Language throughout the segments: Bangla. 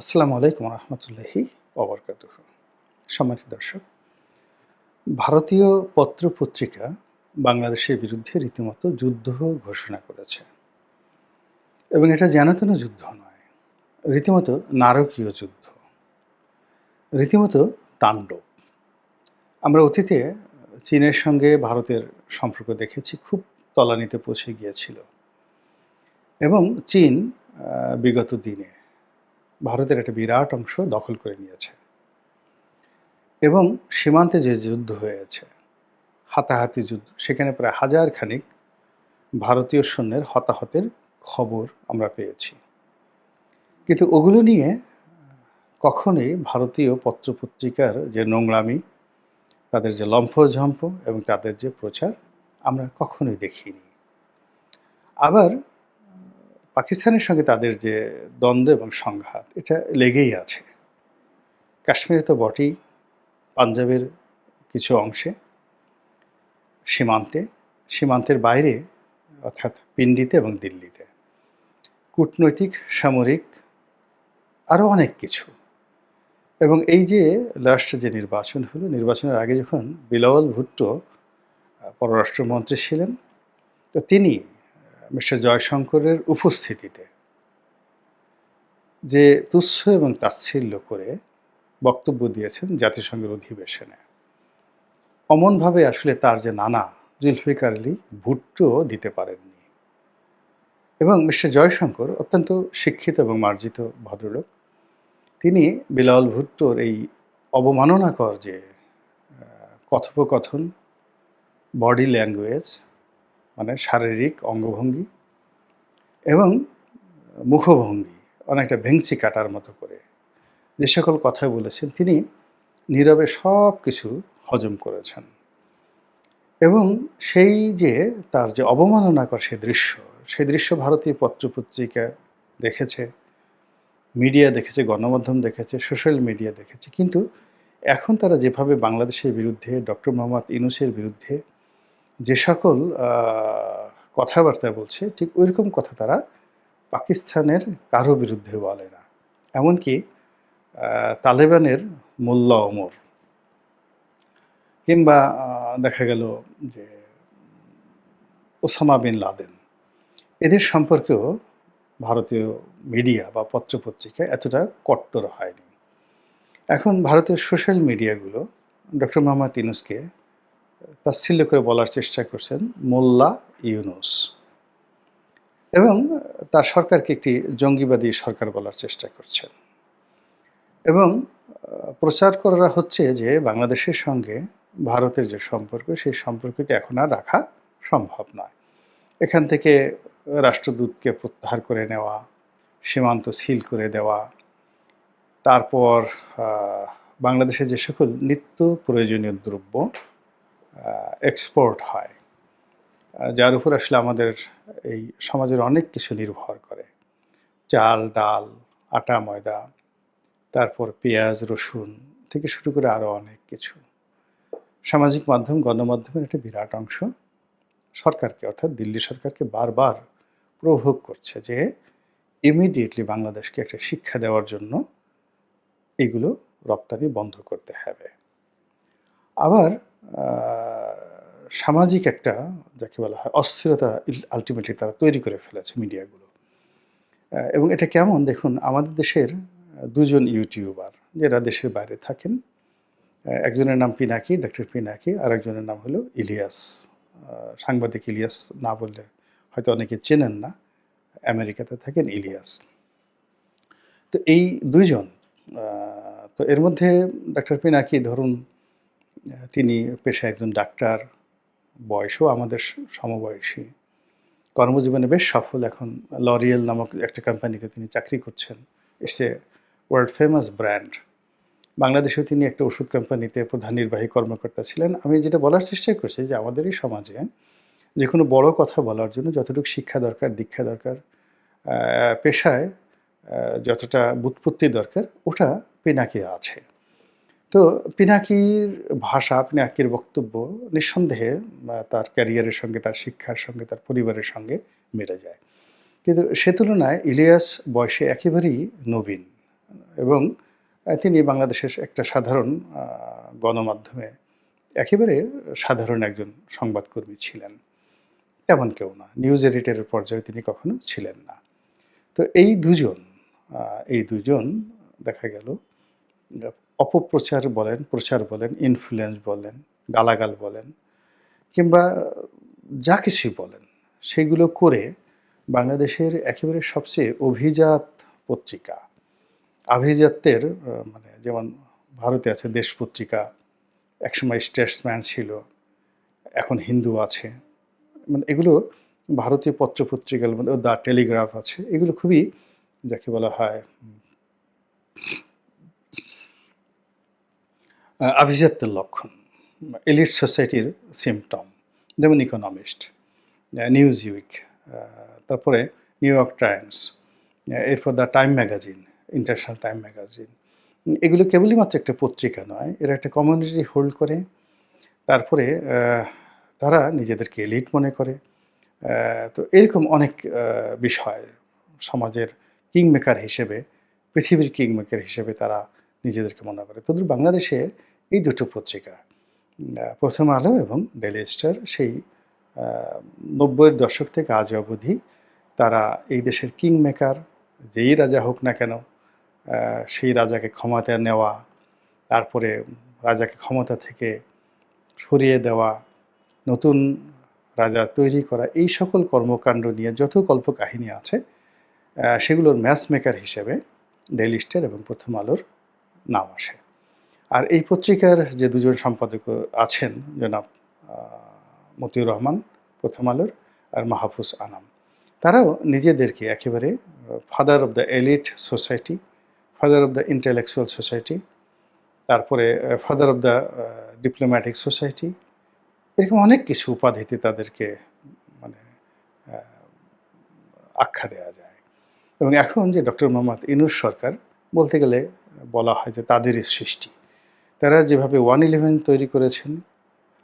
আসসালামু আলাইকুম রহমতুল্লাহি অবরকাত সম্মানিত দর্শক, ভারতীয় পত্র পত্রিকা বাংলাদেশের বিরুদ্ধে রীতিমতো যুদ্ধ ঘোষণা করেছে। এবং এটা জানাতন যুদ্ধ নয়, রীতিমতো নারকীয় যুদ্ধ, রীতিমতো তাণ্ডব। আমরা অতীতে চীনের সঙ্গে ভারতের সম্পর্ক দেখেছি, খুব তলানিতে পৌঁছে গিয়েছিল। এবং চীন বিগত দিনে ভারতের একটা বিরাট অংশ দখল করে নিয়েছে। এবং সীমান্তে যে যুদ্ধ হয়েছে, হাতাহাতি যুদ্ধ, সেখানে প্রায় হাজার খানিক ভারতীয় সৈন্যের হতাহতের খবর আমরা পেয়েছি। কিন্তু ওগুলো নিয়ে কখনোই ভারতীয় পত্রপত্রিকার যে নোংরামি, তাদের যে লম্ফঝম্প এবং তাদের যে প্রচার আমরা কখনোই দেখিনি। আবার পাকিস্তানের সঙ্গে তাদের যে দ্বন্দ্ব এবং সংঘাত, এটা লেগেই আছে। কাশ্মীরে তো বটেই পাঞ্জাবের কিছু অংশে সীমান্তে, সীমান্তের বাইরে, অর্থাৎ পিন্ডিতে এবং দিল্লিতে। কূটনৈতিক, সামরিক আরও অনেক কিছু। এবং এই যে লাস্ট যে নির্বাচন হলো, নির্বাচনের আগে যখন বিলাওয়াল ভুট্টো পররাষ্ট্রমন্ত্রী ছিলেন, তো তিনি মিস্টার জয়শঙ্করের উপস্থিতিতে যে তুচ্ছ এবং তাচ্ছিল্য করে বক্তব্য দিয়েছেন জাতিসংঘের অধিবেশনে, অমনভাবে আসলে তার যে নানা জুলফিকার আলী ভুট্টো দিতে পারেননি। এবং মিস্টার জয়শঙ্কর অত্যন্ত শিক্ষিত এবং মার্জিত ভদ্রলোক। তিনি বিলাল ভুট্টোর এই অবমাননাকর যে কথোপকথন, বডি ল্যাঙ্গুয়েজ মানে শারীরিক অঙ্গভঙ্গি এবং মুখভঙ্গি, অনেকটা ভেংসি কাটার মতো করে। যে সকল কথা বলেছেন, তিনি নীরবে সব কিছু হজম করেছেন। এবং সেই যে তার যে অবমাননাকর সে দৃশ্য সেই দৃশ্য ভারতীয় পত্রপত্রিকা দেখেছে, মিডিয়া দেখেছে, গণমাধ্যম দেখেছে, সোশ্যাল মিডিয়া দেখেছে, কিন্তু এখন তারা যেভাবে বাংলাদেশের বিরুদ্ধে, ডক্টর মোহাম্মদ ইনুসের বিরুদ্ধে যে সকল কথাবার্তা বলছে, ঠিক ওইরকম কথা তারা পাকিস্তানের কারও বিরুদ্ধে বলে না। এমনকি তালেবানের মোল্লা ওমর। কিংবা দেখা গেল যে ওসামা বিন লাদেন। এদের সম্পর্কেও ভারতীয় মিডিয়া বা পত্রপত্রিকা এতটা কট্টর হয়নি। এখন ভারতের সোশ্যাল মিডিয়াগুলো, ডক্টর মোহাম্মদ ইউনুসকে তাচ্ছিল্য করে বলার চেষ্টা করছেন মোল্লা ইউনুস। এবং তার সরকারকে একটি জঙ্গিবাদী সরকার বলার চেষ্টা করছেন। এবং প্রচার করা হচ্ছে যে বাংলাদেশের সঙ্গে ভারতের যে সম্পর্ক, সেই সম্পর্কটি এখন আর রাখা সম্ভব নয়। এখান থেকে রাষ্ট্রদূতকে প্রত্যাহার করে নেওয়া, সীমান্ত সিল করে দেওয়া, তারপর বাংলাদেশে যে সকল নিত্য প্রয়োজনীয় দ্রব্য এক্সপোর্ট হয়। যার উপর আসলে আমাদের এই সমাজের অনেক কিছু নির্ভর করে। চাল, ডাল, আটা, ময়দা, তারপর পেঁয়াজ, রসুন থেকে শুরু করে আরও অনেক কিছু। সামাজিক মাধ্যম, গণমাধ্যমের একটা বিরাট অংশ সরকারকে, অর্থাৎ দিল্লি সরকারকে বারবার প্রভোগ করছে যে ইমিডিয়েটলি বাংলাদেশকে একটা শিক্ষা দেওয়ার জন্য এগুলো রপ্তানি বন্ধ করতে হবে। আবার সামাজিক একটা যাকে বলা হয় অস্থিরতা আলটিমেটলি তারা তৈরি করে ফেলেছে মিডিয়াগুলো। এবং এটা কেমন? দেখুন, আমাদের দেশের দুজন ইউটিউবার যারা দেশের বাইরে থাকেন একজনের নাম পিনাকি ডক্টর পিনাকি আর একজনের নাম হলো ইলিয়াস। সাংবাদিক ইলিয়াস না বললে হয়তো অনেকে চেনেন না, আমেরিকাতে থাকেন ইলিয়াস। তো এই দুইজন তো এর মধ্যে ডক্টর পিনাকি, ধরুন তিনি পেশায় একজন ডাক্তার, বয়সও আমাদের সমবয়সী। কর্মজীবনে বেশ সফল এখন লরিয়েল নামক একটা কোম্পানিতে তিনি চাকরি করছেন। It's a world famous brand বাংলাদেশেও তিনি একটা ওষুধ কোম্পানিতে প্রধান নির্বাহী কর্মকর্তা ছিলেন। আমি যেটা বলার চেষ্টা করছি যে আমাদের এই সমাজে যে কোনো বড় কথা বলার জন্য যতটুকু শিক্ষা দরকার, দীক্ষা দরকার পেশায় যতটা বুৎপত্তি দরকার, ওটা পিনাকি আছে। তো পিনাকির ভাষা, পিনাকির বক্তব্য নিঃসন্দেহে তার ক্যারিয়ারের সঙ্গে, তার শিক্ষার সঙ্গে, তার পরিবারের সঙ্গে মিলে যায়। কিন্তু সে তুলনায় ইলিয়াস বয়সে একেবারেই নবীন এবং তিনি বাংলাদেশের একটা সাধারণ গণমাধ্যমে একেবারে সাধারণ একজন সংবাদকর্মী ছিলেন। এমন কেউ না, নিউজ এডিটরের পর্যায়ে তিনি কখনো ছিলেন না। তো এই দুজন এই দুজন দেখা গেল অপপ্রচার বলেন, প্রচার বলেন ইনফ্লুয়েন্স বলেন, গালাগাল বলেন, কিংবা যা কিছুই বলেন, সেগুলো করে বাংলাদেশের একেবারে সবচেয়ে অভিজাত পত্রিকা, আভিজাত্যের মানে যেমন ভারতে আছে দেশ পত্রিকা, একসময় স্টেটসম্যান ছিল, এখন হিন্দু আছে মানে এগুলো ভারতীয় পত্রপত্রিকার মধ্যে দ্য টেলিগ্রাফ আছে, এগুলো খুবই যাকে বলা হয় আভিজাত্যের লক্ষণ এলিট সোসাইটির সিমটম যেমন ইকোনমিস্ট নিউজ উইক তারপরে নিউ ইয়র্ক টাইমস এরপর the Time magazine international Time magazine এগুলো কেবলই মাত্র একটা পত্রিকা নয়, এরা একটা কমিউনিটি হোল্ড করে, তারপরে তারা নিজেদেরকে এলিট মনে করে তো এরকম অনেক বিষয় সমাজের কিং মেকার হিসেবে, পৃথিবীর কিং মেকার হিসেবে তারা নিজেদেরকে মনে করে। তোদের বাংলাদেশে এই দুটো পত্রিকা প্রথম আলো এবং ডেলি স্টার, সেই নব্বইয়ের দশক থেকে আজ অবধি তারা এই দেশের কিং মেকার যেই রাজা হোক না কেন সেই রাজাকে ক্ষমতা নেওয়া, তারপরে রাজাকে ক্ষমতা থেকে সরিয়ে দেওয়া, নতুন রাজা তৈরি করা, এই সকল কর্মকাণ্ড নিয়ে যত কল্পকাহিনী আছে সেগুলোর ম্যাচ মেকার হিসেবে ডেইলি স্টার এবং প্রথম আলোর নাম আসে। আর এই পত্রিকার যে দুজন সম্পাদক আছেন, জনাব মতিউর রহমান, প্রথম আলোর, আর মাহফুজ আনাম, তারাও নিজেদেরকে একেবারে father of the elite society father of the intellectual society তারপরে father of the diplomatic society এরকম অনেক কিছু উপাধিতে তাদেরকে মানে আখ্যা দেওয়া যায়। এবং এখন যে ডক্টর মোহাম্মদ ইনুস সরকার, বলতে গেলে বলা হয় যে তাদেরই সৃষ্টি। তারা যেভাবে ওয়ান ইলেভেন তৈরি করেছেন,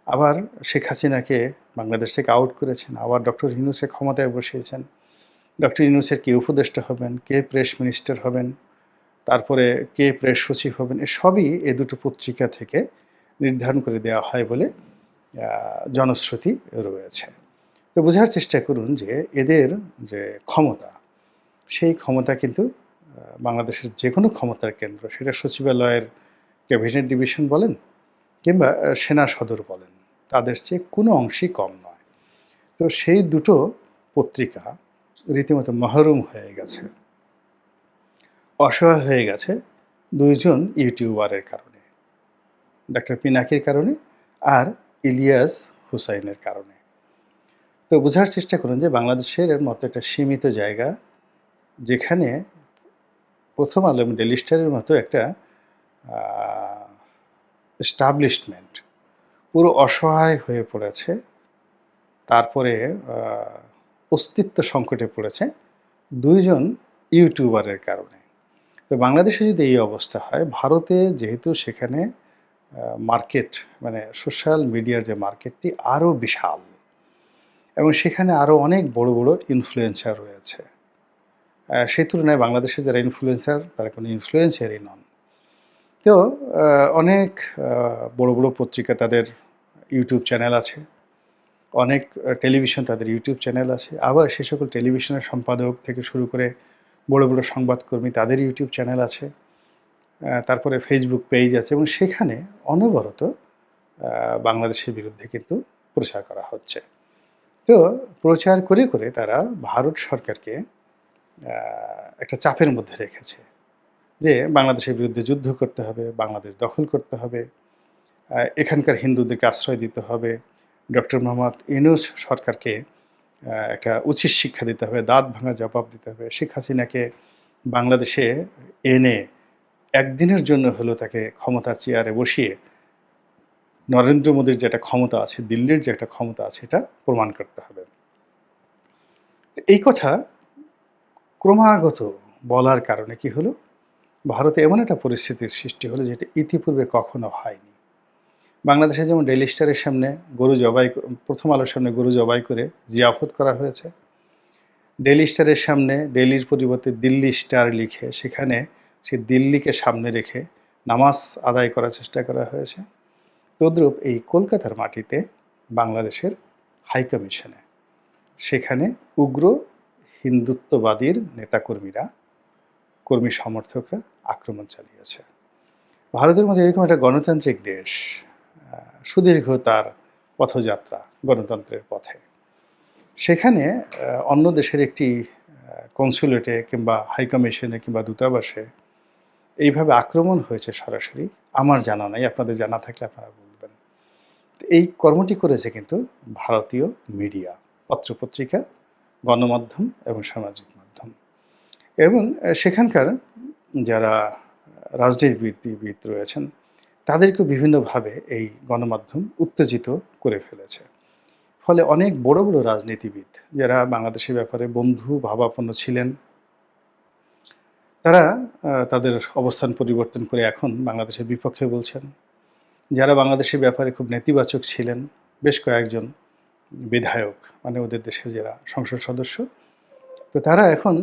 আবার শেখ হাসিনাকে বাংলাদেশ থেকে আউট করেছেন, আবার ডক্টর ইউনুসে ক্ষমতায় বসিয়েছেন। ডক্টর ইউনুসের কে উপদেষ্টা হবেন, কে প্রেস মিনিস্টার হবেন, তারপরে কে প্রেস সচিব হবেন এ সবই এ দুটো পত্রিকা থেকে নির্ধারণ করে দেওয়া হয় বলে জনশ্রুতি রয়েছে। তো বোঝার চেষ্টা করুন যে এদের যে ক্ষমতা, সেই ক্ষমতা কিন্তু বাংলাদেশের যে কোনো ক্ষমতার কেন্দ্র, সেটা সচিবালয়ের ক্যাবিনেট ডিভিশন বলেন কিংবা সেনা সদর বলেন, তাদের চেয়ে কোনো অংশই কম নয়। তো সেই দুটো পত্রিকা রীতিমতো মহরুম হয়ে গেছে। অসহায় হয়ে গেছে দুইজন ইউটিউবারের কারণে, ডাক্তার পিনাকির কারণে আর ইলিয়াস হুসাইনের কারণে। তো বোঝার চেষ্টা করুন যে বাংলাদেশের এর মতো একটা সীমিত জায়গা যেখানে প্রথম আলো এবং ডেলি মতো একটা এস্টাবলিশমেন্ট পুরো অসহায় হয়ে পড়েছে, তারপরে অস্তিত্ব সংকটে পড়েছে দুইজন ইউটিউবারের কারণে। তো বাংলাদেশে যদি এই অবস্থা হয়, ভারতে যেহেতু সেখানে মার্কেট মানে সোশ্যাল মিডিয়ার যে মার্কেটটি আরও বিশাল এবং সেখানে আরও অনেক বড় বড় ইনফ্লুয়েন্সার রয়েছে। সেই তুলনায় বাংলাদেশে যারা ইনফ্লুয়েন্সার তারা কোনো ইনফ্লুয়েন্সারই নন। তো অনেক বড় বড় পত্রিকা তাদের ইউটিউব চ্যানেল আছে। অনেক টেলিভিশন তাদের ইউটিউব চ্যানেল আছে। আবার সে সকল টেলিভিশনের সম্পাদক থেকে শুরু করে বড় বড় সংবাদকর্মী তাদের ইউটিউব চ্যানেল আছে। তারপরে ফেসবুক পেজ আছে এবং সেখানে অনবরত বাংলাদেশের বিরুদ্ধে কিন্তু প্রচার করা হচ্ছে। তো, প্রচার করে করে তারা ভারত সরকারকে একটা চাপের মধ্যে রেখেছে। যে বাংলাদেশের বিরুদ্ধে যুদ্ধ করতে হবে, বাংলাদেশ দখল করতে হবে এখানকার হিন্দুদেরকে আশ্রয় দিতে হবে, ডক্টর মোহাম্মদ ইউনুস সরকারকে একটা উচিত শিক্ষা দিতে হবে, দাঁত ভাঙা জবাব দিতে হবে। শেখ হাসিনাকে বাংলাদেশে এনে একদিনের জন্য হলেও তাকে ক্ষমতা চেয়ারে বসিয়ে নরেন্দ্র মোদীর যেটা ক্ষমতা আছে, দিল্লির যে একটা ক্ষমতা আছে, এটা প্রমাণ করতে হবে। এই কথা ক্রমাগত বলার কারণে কি হলো? ভারতে এমন একটা পরিস্থিতির সৃষ্টি হলো যেটা ইতিপূর্বে কখনো হয়নি। বাংলাদেশে যেমন ডেলি স্টারের সামনে গরু জবাই প্রথম আলোর সামনে গরু জবাই করে জিয়াফত করা হয়েছে। ডেলি স্টারের সামনে ডেলির পরিবর্তে দিল্লি স্টার লিখে সেখানে সে দিল্লিকে সামনে রেখে নামাজ আদায় করার চেষ্টা করা হয়েছে। তদ্রূপ এই কলকাতার মাটিতে বাংলাদেশের হাইকমিশনে সেখানে উগ্র হিন্দুত্ববাদীর নেতাকর্মীরা কর্মী সমর্থকরা আক্রমণ চালিয়েছে। ভারতের মধ্যে এরকম একটা গণতান্ত্রিক দেশ সুদীর্ঘ তার পথযাত্রা গণতন্ত্রের পথে। সেখানে অন্য দেশের একটি কনসুলেটে কিংবা হাইকমিশনে কিংবা দূতাবাসে এইভাবে আক্রমণ হয়েছে সরাসরি, আমার জানা নাই, আপনাদের জানা থাকলে আপনারা বলবেন। এই কর্মটি করেছে কিন্তু ভারতীয় মিডিয়া, পত্রপত্রিকা, গণমাধ্যম এবং সামাজিক মাধ্যম। এবং সেখানকার যারা রাজনীতিবিদ রয়েছেন তাদেরকে বিভিন্নভাবে এই গণমাধ্যম উত্তেজিত করে ফেলেছে। ফলে অনেক বড় বড় রাজনীতিবিদ যারা বাংলাদেশের ব্যাপারে বন্ধু, ভাবাপন্ন ছিলেন, তারা তাদের অবস্থান পরিবর্তন করে এখন বাংলাদেশের বিপক্ষে বলছেন। যারা বাংলাদেশের ব্যাপারে খুব নেতিবাচক ছিলেন, বেশ কয়েকজন বিধায়ক মানে ওদের দেশের যারা সংসদ সদস্য তো তারা এখন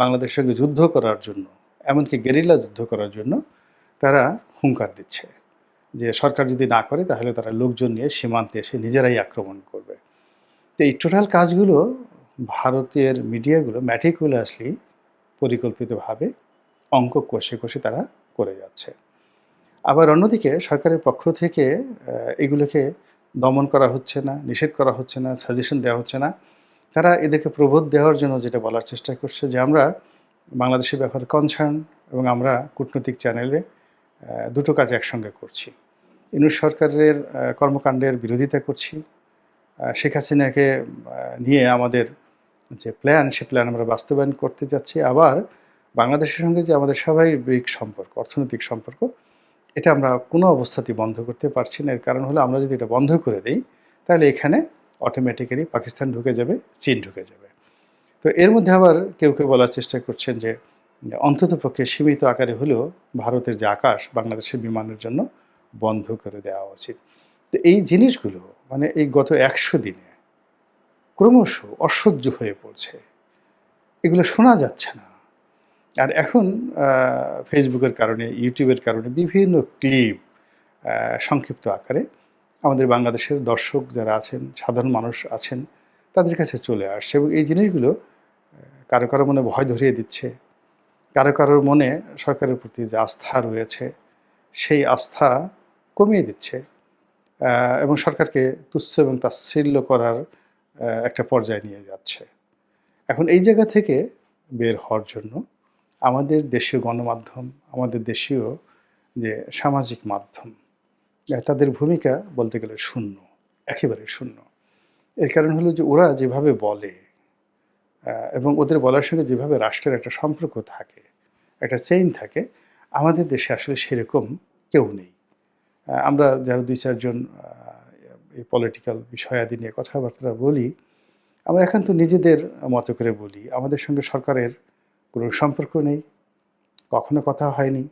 বাংলাদেশের সঙ্গে যুদ্ধ করার জন্য, এমনকি গেরিলা যুদ্ধ করার জন্য তারা হুঙ্কার দিচ্ছে যে সরকার যদি না করে তাহলে তারা লোকজন নিয়ে সীমান্তে এসে নিজেরাই আক্রমণ করবে। তো এই টোটাল কাজগুলো ভারতের মিডিয়াগুলো ম্যাটিকুলাসলি পরিকল্পিতভাবে অঙ্ক কষে কষে তারা করে যাচ্ছে। আবার অন্যদিকে সরকারের পক্ষ থেকে এগুলোকে দমন করা হচ্ছে না, নিষেধ করা হচ্ছে না সাজেশন দেওয়া হচ্ছে না। তারা এদেরকে প্রবোধ দেওয়ার জন্য যেটা বলার চেষ্টা করছে যে আমরা বাংলাদেশের ব্যাপারে কনসার্ন এবং আমরা কূটনৈতিক চ্যানেলে দুটো কাজ একসঙ্গে করছি। ইনুস সরকারের কর্মকাণ্ডের বিরোধিতা করছি। শেখ হাসিনাকে নিয়ে আমাদের যে প্ল্যান সে প্ল্যান আমরা বাস্তবায়ন করতে যাচ্ছি। আবার বাংলাদেশের সঙ্গে যে আমাদের স্বাভাবিক সম্পর্ক, অর্থনৈতিক সম্পর্ক, এটা আমরা কোনো অবস্থাতেই বন্ধ করতে পারছি না। এর কারণ হলো আমরা যদি এটা বন্ধ করে দিই, তাহলে এখানে অটোমেটিক্যালি পাকিস্তান ঢুকে যাবে, চীন ঢুকে যাবে। তো এর মধ্যে আবার কেউ কেউ বলার চেষ্টা করছেন যে, অন্তত পক্ষে সীমিত আকারে হলেও ভারতের যে আকাশ বাংলাদেশের বিমানের জন্য বন্ধ করে দেওয়া উচিত। তো এই জিনিসগুলো মানে এই গত একশো দিনে ক্রমশ অসহ্য হয়ে পড়ছে। এগুলো শোনা যাচ্ছে না। আর এখন ফেসবুকের কারণে ইউটিউবের কারণে বিভিন্ন ক্লিপ সংক্ষিপ্ত আকারে আমাদের বাংলাদেশের দর্শক যারা আছেন, সাধারণ মানুষ আছেন, তাদের কাছে চলে আসছে এবং এই জিনিসগুলো কারও কারও মনে ভয় ধরিয়ে দিচ্ছে। কারও কারোর মনে সরকারের প্রতি যে আস্থা রয়েছে, সেই আস্থা কমিয়ে দিচ্ছে। এবং সরকারকে তুচ্ছ এবং তাচ্ছিল্য করার একটা পর্যায়ে নিয়ে যাচ্ছে। এখন এই জায়গা থেকে বের হওয়ার জন্য আমাদের দেশীয় গণমাধ্যম, আমাদের দেশীয় যে সামাজিক মাধ্যম তাদের ভূমিকা বলতে গেলে শূন্য, একেবারে শূন্য। এর কারণ হলো যে ওরা যেভাবে বলে এবং ওদের বলার সঙ্গে যেভাবে রাষ্ট্রের একটা সম্পর্ক থাকে, একটা চেইন থাকে, আমাদের দেশে আসলে সেরকম কেউ নেই। আমরা যারা দুই চারজন এই পলিটিক্যাল বিষয়াদি নিয়ে কথাবার্তা বলি, আমরা এখন তো নিজেদের মতো করে বলি, আমাদের সঙ্গে সরকারের কোনো সম্পর্ক নেই, কখনো কথা হয়নি।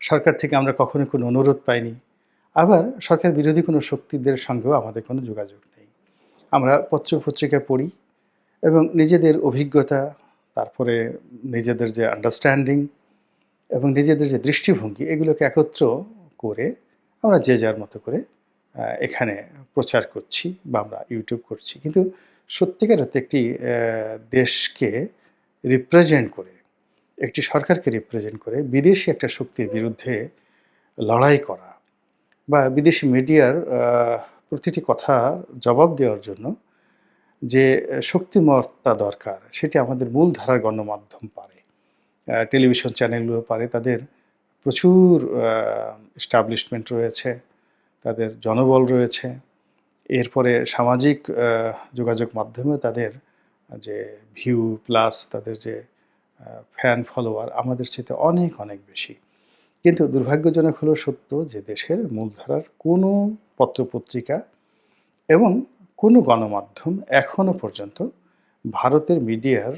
সরকার থেকে আমরা কখনো কোনো অনুরোধ পাইনি। আবার সরকার বিরোধী কোনো শক্তিদের সঙ্গেও আমাদের কোনো যোগাযোগ নেই। আমরা পত্র পত্রিকা পড়ি এবং নিজেদের অভিজ্ঞতা, তারপরে নিজেদের যে আন্ডারস্ট্যান্ডিং এবং নিজেদের যে দৃষ্টিভঙ্গি, এগুলোকে একত্র করে আমরা যে যার মতো করে এখানে প্রচার করছি বা আমরা ইউটিউব করছি। কিন্তু সত্যিকার একটি দেশকে রিপ্রেজেন্ট করে একটি সরকারকে রিপ্রেজেন্ট করে বিদেশি একটা শক্তির বিরুদ্ধে লড়াই করা বা বিদেশি মিডিয়ার প্রতিটি কথা জবাব দেওয়ার জন্য যে শক্তিমত্তা দরকার, সেটি আমাদের মূল ধারার গণমাধ্যম পারে। টেলিভিশন চ্যানেলগুলো পারে, তাদের প্রচুর এস্টাবলিশমেন্ট রয়েছে, তাদের জনবল রয়েছে। এরপরে সামাজিক যোগাযোগ মাধ্যমেও তাদের যে ভিউ প্লাস তাদের যে ফ্যান ফলোয়ার আমাদের চেয়ে অনেক অনেক বেশি। কিন্তু দুর্ভাগ্যজনক হলো সত্য যে দেশের মূলধারার কোনো পত্রপত্রিকা এবং কোনো গণমাধ্যম এখনও পর্যন্ত ভারতের মিডিয়ার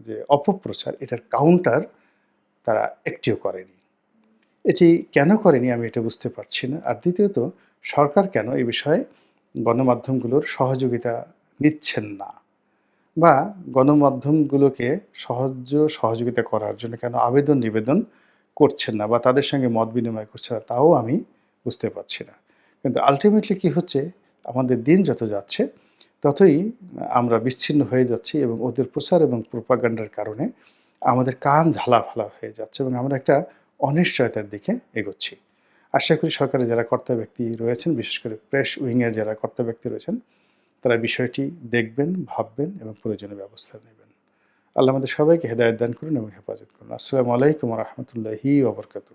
যে অপপ্রচার, এটার কাউন্টার তারা একটিও করেনি। এটি কেন করেনি আমি এটা বুঝতে পারছি না। আর দ্বিতীয়ত, সরকার কেন এই বিষয়ে গণমাধ্যমগুলোর সহযোগিতা নিচ্ছেন না? বা গণমাধ্যমগুলোকে সাহায্য সহযোগিতা করার জন্য কেন আবেদন নিবেদন করছেন না বা তাদের সঙ্গে মত বিনিময় করছেন না, তাও আমি বুঝতে পারছি না। কিন্তু আলটিমেটলি কি হচ্ছে? আমাদের দিন যত যাচ্ছে, ততই আমরা বিচ্ছিন্ন হয়ে যাচ্ছি এবং ওদের প্রচার এবং প্রোপাগান্ডার কারণে আমাদের কান ঝালাফালা হয়ে যাচ্ছে এবং আমরা একটা অনিশ্চয়তার দিকে এগোচ্ছি। আশা করি সরকারের যারা কর্তা ব্যক্তি রয়েছেন, বিশেষ করে প্রেস উইংয়ের যারা কর্তা ব্যক্তি রয়েছেন তারা বিষয়টি দেখবেন, ভাববেন এবং প্রয়োজনীয় ব্যবস্থা নেবেন। আল্লাহ আমাদের সবাইকে হেদায়ত দান করুন এবং হেফাজত করুন। আসসালামু আলাইকুম রহমতুল্লাহি ওবরকাতু